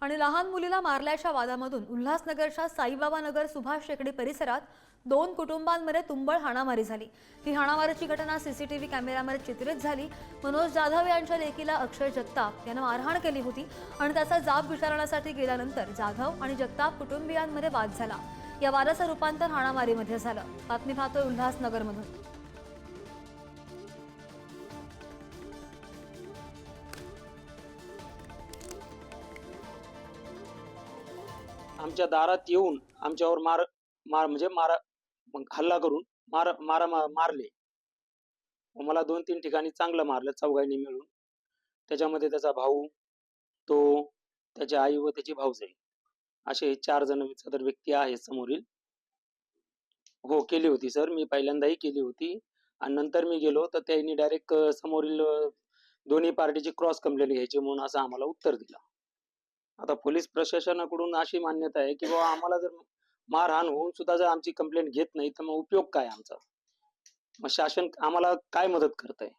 आणि लहान मुलीला मारल्याच्या वादामधून उल्हासनगरच्या साईबाबा नगर सुभाष शेकडी परिसरात दोन कुटुंबांमध्ये तुंबळ हाणामारी झाली. ही हाणामारीची घटना सीसीटीव्ही कॅमेऱ्यामध्ये चित्रित झाली. मनोज जाधव यांच्या लेकीला अक्षय जगताप यानं मारहाण केली होती आणि त्याचा जाब विचारण्यासाठी गेल्यानंतर जाधव आणि जगताप कुटुंबियांमध्ये वाद झाला. या वादाचं रूपांतर हाणामारीमध्ये झालं. बातमी पाहतोय उल्हासनगरमधून. आमच्या दारात येऊन आमच्यावर मार मार म्हणजे मारा हल्ला करून मार मारा मा- मारले. मला दोन तीन ठिकाणी चांगलं मारलं चौघांनी मिळून. त्याच्यामध्ये त्याचा भाऊ तो त्याची आई व त्याची भाऊजाई. असे चार जण सदर व्यक्ती आहेत समोरील. हो केली होती सर. मी पहिल्यांदाही केली होती. आणि नंतर मी गेलो तर त्यांनी डायरेक्ट समोरील दोन्ही पार्टीची क्रॉस कंप्लेंट घ्यायची म्हणून असं आम्हाला उत्तर दिलं. आता पोलीस प्रशासनाकडून अशी मान्यता आहे की बाबा आम्हाला जर मारहाण होऊन सुद्धा जर आमची कंप्लेंट घेत नाही तर मग उपयोग काय आमचा? मग शासन आम्हाला काय मदत करत आहे